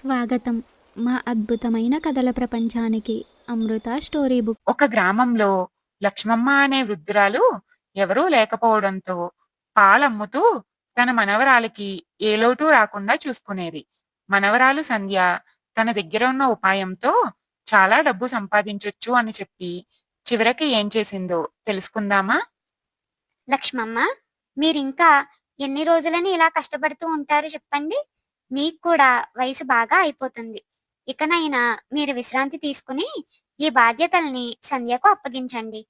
స్వాగతం. మా అద్భుతమైన కథల ప్రపంచానికి అమృత స్టోరీ బుక్. ఒక గ్రామంలో లక్ష్మమ్మ అనే వృద్ధురాలు ఎవరూ లేకపోవడంతో పాలమ్ముతూ తన మనవరాలికి ఏ లోటు రాకుండా చూసుకునేది. మనవరాలు సంధ్య తన దగ్గర ఉన్న ఉపాయంతో చాలా డబ్బు సంపాదించొచ్చు అని చెప్పి చివరికి ఏం చేసిందో తెలుసుకుందామా? లక్ష్మమ్మ మీరింకా ఎన్ని రోజులని ఇలా కష్టపడుతూ ఉంటారు చెప్పండి? మీకు కూడా వయసు బాగా అయిపోతుంది. ఇకనైనా మీరు విశ్రాంతి తీసుకుని ఈ బాధ్యతల్ని సంధ్యకు అప్పగించండి.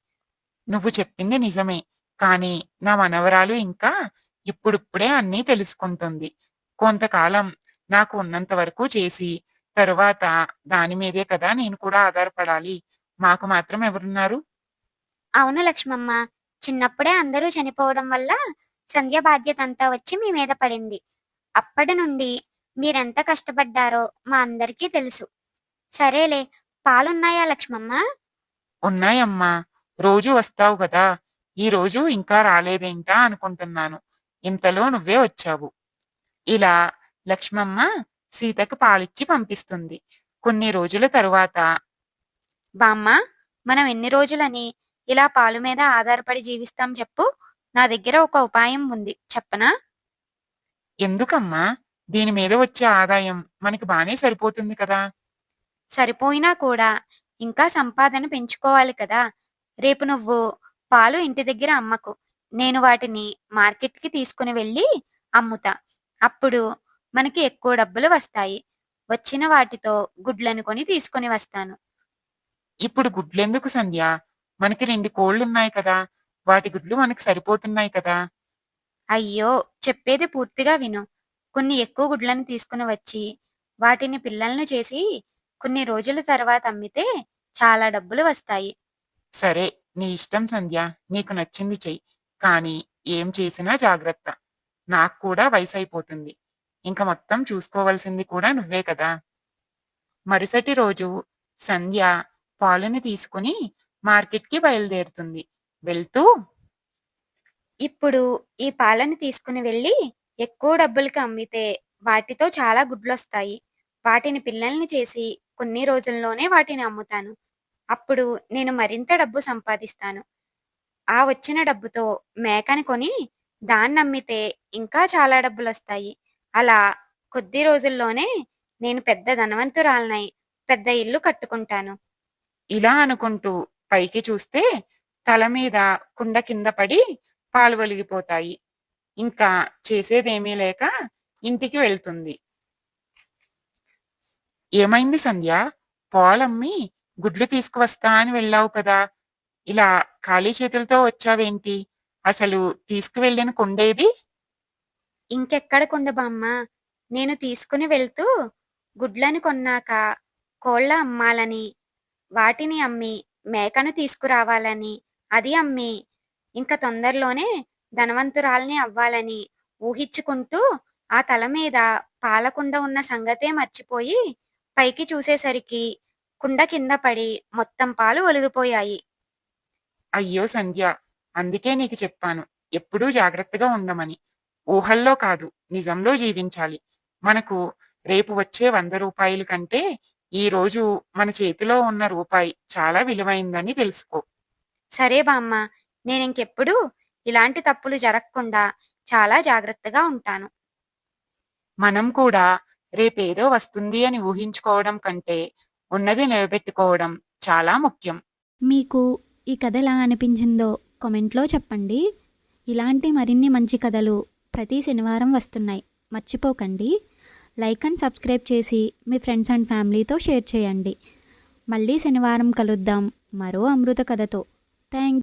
నువ్వు చెప్పింది నిజమే. కానీ నా మనవరాలు ఇంకా ఇప్పుడిప్పుడే అన్నీ తెలుసుకుంటుంది. కొంతకాలం నాకు ఉన్నంత వరకు చేసి తరువాత దాని మీదే కదా నేను కూడా ఆధారపడాలి. మాకు మాత్రం ఎవరున్నారు? అవును లక్ష్మమ్మ. చిన్నప్పుడే అందరూ చనిపోవడం వల్ల సంధ్య బాధ్యత అంతా వచ్చి మీ మీద పడింది. అప్పటి నుండి మీరెంత కష్టపడ్డారో మా అందరికీ తెలుసు. సరేలే పాలున్నాయా లక్ష్మమ్మ? ఉన్నాయమ్మా. రోజు వస్తావు కదా. ఈ రోజు ఇంకా రాలేదేంటా అనుకుంటున్నాను. ఇంతలో నువ్వే వచ్చావు. ఇలా లక్ష్మమ్మ సీతకు పాలిచ్చి పంపిస్తుంది. కొన్ని రోజుల తరువాత. బామ్మ మనం ఎన్ని రోజులని ఇలా పాలు మీద ఆధారపడి జీవిస్తాం చెప్పు. నా దగ్గర ఒక ఉపాయం ఉంది. చెప్పనా? ఎందుకమ్మా? దీని మీద వచ్చే ఆదాయం మనకి బానే సరిపోతుంది కదా. సరిపోయినా కూడా ఇంకా సంపాదన పెంచుకోవాలి కదా. రేపు నువ్వు పాలు ఇంటి దగ్గర అమ్మకు. నేను వాటిని మార్కెట్కి తీసుకుని వెళ్ళి అమ్ముతా. అప్పుడు మనకి ఎక్కువ డబ్బులు వస్తాయి. వచ్చిన వాటితో గుడ్లను కొని తీసుకుని వస్తాను. ఇప్పుడు గుడ్లెందుకు సంధ్య? మనకి రెండు కోళ్ళున్నాయి కదా. వాటి గుడ్లు మనకి సరిపోతున్నాయి కదా. అయ్యో చెప్పేది పూర్తిగా విను. కొన్ని ఎక్కువ గుడ్లను తీసుకుని వచ్చి వాటిని పిల్లలను చేసి కొన్ని రోజుల తర్వాత అమ్మితే చాలా డబ్బులు వస్తాయి. సరే నీ ఇష్టం సంధ్య నీకు నచ్చింది చెయ్యి కానీ ఏం చేసినా జాగ్రత్త. నాకు కూడా వయసు అయిపోతుంది ఇంక మొత్తం చూసుకోవాల్సింది కూడా నువ్వే కదా. మరుసటి రోజు సంధ్య పాలుని తీసుకుని మార్కెట్కి బయలుదేరుతుంది. వెళ్తూ ఇప్పుడు ఈ పాలను తీసుకుని వెళ్ళి ఎక్కువ డబ్బులకి అమ్మితే వాటితో చాలా గుడ్లు వస్తాయి వాటిని పిల్లల్ని చేసి కొన్ని రోజుల్లోనే వాటిని అమ్ముతాను. అప్పుడు నేను మరింత డబ్బు సంపాదిస్తాను. ఆ వచ్చిన డబ్బుతో మేకని కొని దాన్ని అమ్మితే ఇంకా చాలా డబ్బులు వస్తాయి అలా కొద్ది రోజుల్లోనే నేను పెద్ద ధనవంతురాలనై పెద్ద ఇల్లు కట్టుకుంటాను. ఇలా అనుకుంటూ పైకి చూస్తే తల మీద కుండ కింద పడి పాలు ఒలిగిపోతాయి ఇంకా చేసేదేమీ లేక ఇంటికి వెళ్తుంది. ఏమైంది సంధ్య? పాలమ్మి గుడ్లు తీసుకువస్తా అని వెళ్ళావు కదా. ఇలా ఖాళీ చేతులతో వచ్చావేంటి? అసలు తీసుకువెళ్ళిన కుండేది? ఇంకెక్కడ కుండబామ్మ నేను తీసుకుని వెళ్తూ గుడ్లను కొన్నాక కోళ్ళ అమ్మాలని వాటిని అమ్మి మేకను తీసుకురావాలని అది అమ్మి ఇంకా తొందరలోనే ధనవంతురాల్ని అవ్వాలని ఊహించుకుంటూ ఆ తల మీద పాలకుండ ఉన్న సంగతే మర్చిపోయి పైకి చూసేసరికి కుండ కింద పడి మొత్తం పాలు ఒలిగిపోయాయి. అయ్యో సంధ్య అందుకే నీకు చెప్పాను ఎప్పుడూ జాగ్రత్తగా ఉండమని. ఊహల్లో కాదు నిజంలో జీవించాలి. మనకు రేపు వచ్చే వంద రూపాయల కంటే ఈ రోజు మన చేతిలో ఉన్న రూపాయి చాలా విలువైందని తెలుసుకో. సరే బామ్మ నేను ఇంకెప్పుడు ఇలాంటి తప్పులు జరగకుండా చాలా జాగ్రత్తగా ఉంటాను. మనం కూడా రేపేదో వస్తుంది అని ఊహించుకోవడం కంటే ఉన్నది నిలబెట్టుకోవడం చాలా ముఖ్యం. మీకు ఈ కథ ఎలా అనిపించిందో కామెంట్లో చెప్పండి. ఇలాంటి మరిన్ని మంచి కథలు ప్రతి శనివారం వస్తున్నాయి. మర్చిపోకండి. లైక్ అండ్ సబ్స్క్రైబ్ చేసి మీ ఫ్రెండ్స్ అండ్ ఫ్యామిలీతో షేర్ చేయండి. మళ్ళీ శనివారం కలుద్దాం మరో అమృత కథతో. థ్యాంక్